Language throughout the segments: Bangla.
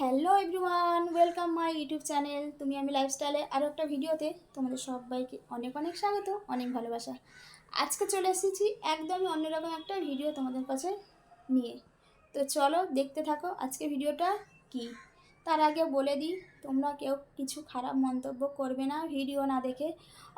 Hello everyone, welcome my YouTube channel. তুমি আমি লাইফস্টাইলে আরও একটা ভিডিওতে তোমাদের সবাইকে অনেক অনেক স্বাগত, অনেক ভালোবাসা। আজকে চলে এসেছি একদমই অন্যরকম একটা ভিডিও তোমাদের কাছে নিয়ে। তো চলো দেখতে থাকো আজকে ভিডিওটা কি। তার আগে বলে দিই, তোমরা কেউ কিছু খারাপ মন্তব্য করবে না ভিডিও না দেখে।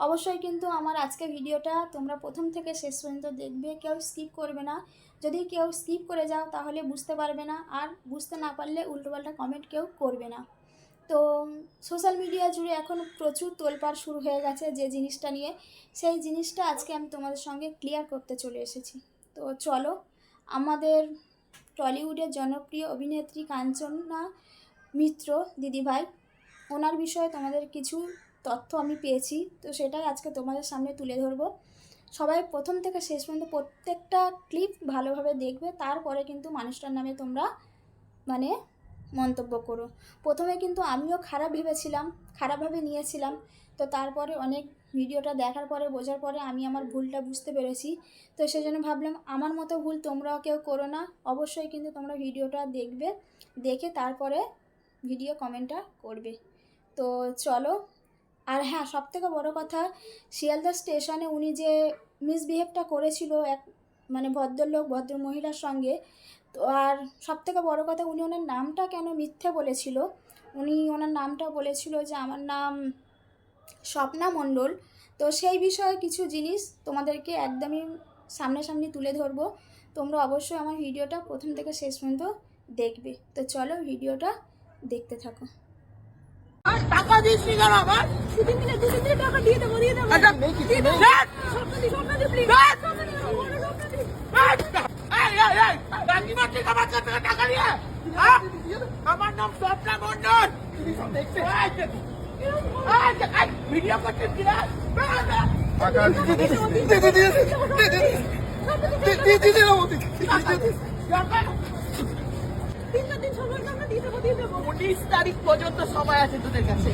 অবশ্যই কিন্তু আমার আজকে ভিডিওটা তোমরা প্রথম থেকে শেষ পর্যন্ত দেখবে, কেউ স্কিপ করবে না। যদি কেউ স্কিপ করে যাও তাহলে বুঝতে পারবে না, আর বুঝতে না পারলে উল্টোপাল্টা কমেন্ট কেউ করবে না। তো সোশ্যাল মিডিয়া জুড়ে এখন প্রচুর তোলপাড় শুরু হয়ে গেছে যে জিনিসটা নিয়ে। সেই জিনিসটা আজকে আমি তোমাদের সঙ্গে ক্লিয়ার করতে চলে এসেছি। তো চলো, আমাদের টলিউডের জনপ্রিয় অভিনেত্রী কাঞ্চনা মিত্র, দিদিভাই, ওনার বিষয়ে তোমাদের কিছু তথ্য আমি পেয়েছি, তো সেটাই আজকে তোমাদের সামনে তুলে ধরবো। সবাই প্রথম থেকে শেষ পর্যন্ত প্রত্যেকটা ক্লিপ ভালোভাবে দেখবে, তারপরে কিন্তু মানুষটার নামে তোমরা মানে মন্তব্য করো। প্রথমে কিন্তু আমিও খারাপ ভেবেছিলাম, খারাপভাবে নিয়েছিলাম, তো তারপরে অনেক ভিডিওটা দেখার পরে, বোঝার পরে আমি আমার ভুলটা বুঝতে পেরেছি, তো সেই জন্য ভাবলাম আমার মতো ভুল তোমরাও কেউ করো না, অবশ্যই কিন্তু তোমরা ভিডিওটা দেখবে, দেখে তারপরে ভিডিও কমেন্টটা করবে। তো চলো, আর হ্যাঁ সব থেকে বড়ো কথা, শিয়ালদা স্টেশনে উনি যে মিসবিহেভটা করেছিল এক মানে ভদ্রলোক ভদ্র মহিলার সঙ্গে, তো আর সব থেকে বড়ো কথা, উনি ওনার নামটা কেন মিথ্যে বলেছিল? উনি ওনার নামটা বলেছিল যে, আমার নাম স্বপ্না মণ্ডল। তো সেই বিষয়ে কিছু জিনিস তোমাদেরকে একদমই সামনাসামনি তুলে ধরবো। তোমরা অবশ্যই আমার ভিডিওটা প্রথম থেকে শেষ পর্যন্ত দেখবে। তো চলো, ভিডিওটা দেখতে থাকো। টাকা দিস নি কেন আমার? দুদিন দিনে দুদিন দিনে টাকা দিয়ে দেবো দেবো। আমার টাকা নিয়ে? আমার নাম স্বপ্না মন্ডল তিন দিন সময় আমরা দিয়ে দেবো দিয়ে দেবো। উনিশ তারিখ পর্যন্ত সময় আছে তোদের কাছে।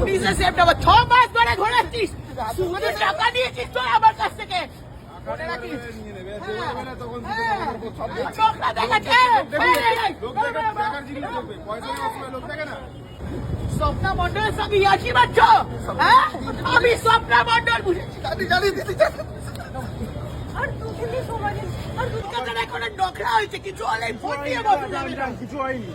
উনিশে সেপ্টেম্বর ছ মাস ধরে ঘোরাচ্ছিস। শুধু টাকা নিয়েছিস তোর আমার কাছ থেকে। স্বপ্না মন্ডলের সঙ্গে ইয়ার্কি মারছ হ্যাঁ? আমি স্বপ্না মন্ডল বুঝেছি। জানি জানি দিদি জানি আর দু তিন দিন সময় দিন আর দু কলকাতার এখন নোখরা হয়েছে কিছু হলে ফোন দিয়ে বসে যাবে না। কিছু হয়নি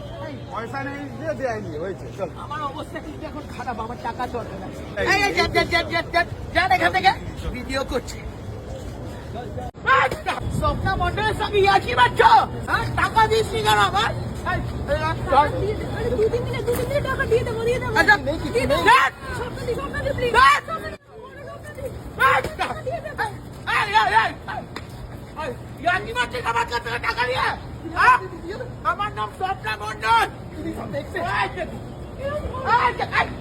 পয়সা নেই দিয়ে দেয়নি হয়েছে আমার অবস্থা কিন্তু এখন খারাপ আমার টাকা দরকার আছে এই এই যান যান যান যান যান যান এখান থেকে ভিডিও করছি স্বপ্না মন্ডলের সঙ্গে ইয়ার্কি মারছ হ্যাঁ টাকা দিস নি কেন আমার টাকা টাকা দিয়ে দেবো দিয়ে দেবো আচ্ছা, দিয়ে দেবো ধ্যাৎ! স্বপ্ন দি স্বপ্ন দি প্লিজ ধ্যাৎ! স্বপ্ন দি বড় স্বপ্ন দি এই, এই, এই, এই, এই, ইয়ার্কি আমার কাছ থেকে টাকা নিয়ে? আমার নাম স্বপ্না মন্ডল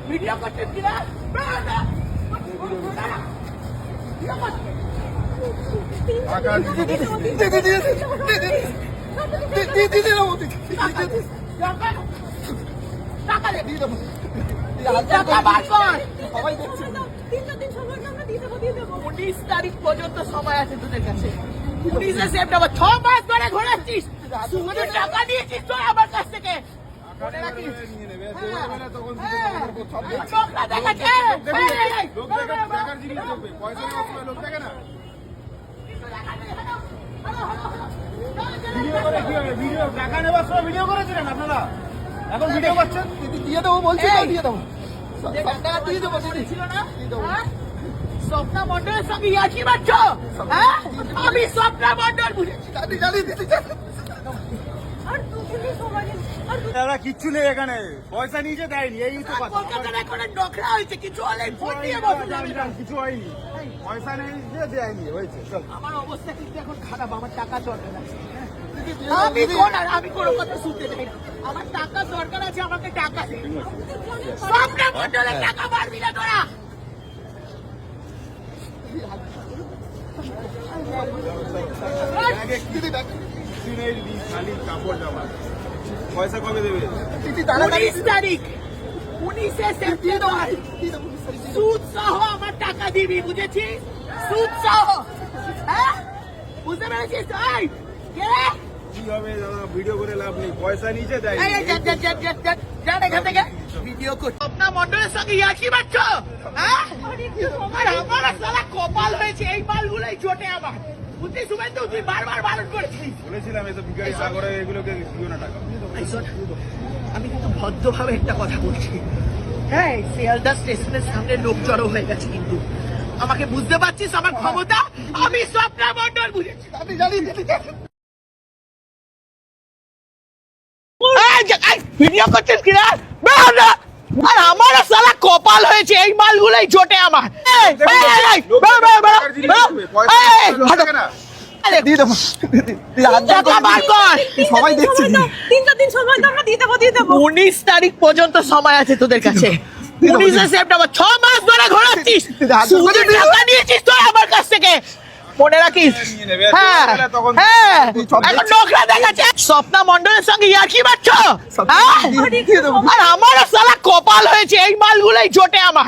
ভিডিও করছিস কিনা টাকা দিয়ে দেবো সবাই দেখছে উনিশ তারিখ পর্যন্ত সময় আছে তোদের কাছে। উনিশে সেপ্টেম্বর ছ মাস ধরে ঘোরাচ্ছিস। শুধু টাকা নিয়েছিস তোর আমার কাছ থেকে। মনে নেবে। হ্যাঁ, করেছিলেন আপনারা? এখন ভিডিও করছেন? দিয়ে দেবো বলছি। দিয়ে দেবো। টাকা দিয়ে দেবো ছিল না? দিয়ে দেবো হ্যাঁ? স্বপ্না মন্ডলের সঙ্গে ইয়ার্কি মারছ হ্যাঁ? আমি স্বপ্না মন্ডল বুঝেছি। জানি জানি দিদি জানি আর দু তিন দিন সময় দিন। আর দু দাদা কিচ্ছু নেই এখানে। পয়সা নিচে দেয়নি এই তো কথা। হয়েছে কিছু না। কিছু হয়নি। পয়সা নেই দিয়ে দেয়নি হয়েছে আমার অবস্থা কিন্তু এখন খারাপ আমার টাকা দরকার আছে। আমি কোন আর আমি কোনো কথা শুনতে চাই আমার টাকা দরকার আছে আমাকে টাকা দে। টাকা না তোরা দিদি কিছু নেই দিদি খালি কাপড় জামা পয়সা কবে দেয় যান, এখান থেকে। মণ্ডলের সঙ্গে মারছ হ্যাঁ? সালা কপাল হয়েছে এই মালগুলোই জোটে আমার। বুঝলি শুভেন্দু তুই বারবার বারণ করেছিস বলেছিলাম এসব ভিখারি সাগরে এগুলোকে দিও না টাকা। আমি কিন্তু ভদ্রভাবে একটা কথা বলছি। হ্যাঁ শিয়ালদা স্টেশনের সামনে লোক জড়ো হয়ে গেছে কিন্তু। আমাকে বুঝতে পারছিস আমার ক্ষমতা? আমি স্বপ্না মন্ডল বুঝেছি। আমি জানি ভিডিও করছিস কিনা আর আমার সালা কপাল হয়েছে এই মালগুলোই জোটে আমার। উনিশ তারিখ পর্যন্ত সময় আছে তোদের কাছে। উনিশে সেপ্টেম্বর ছ মাস ধরে ঘোরাচ্ছিস। নিয়েছিস তোর আমার কাছ থেকে। মনে রাখিস? হ্যাঁ হ্যাঁ এখন নোকরা দেখাচ্ছে স্বপ্না মন্ডলের সঙ্গে ইয়ার্কি মারছ হ্যাঁ? আর আমারও সালা কপাল হয়েছে এই মালগুলোই জোটে আমার।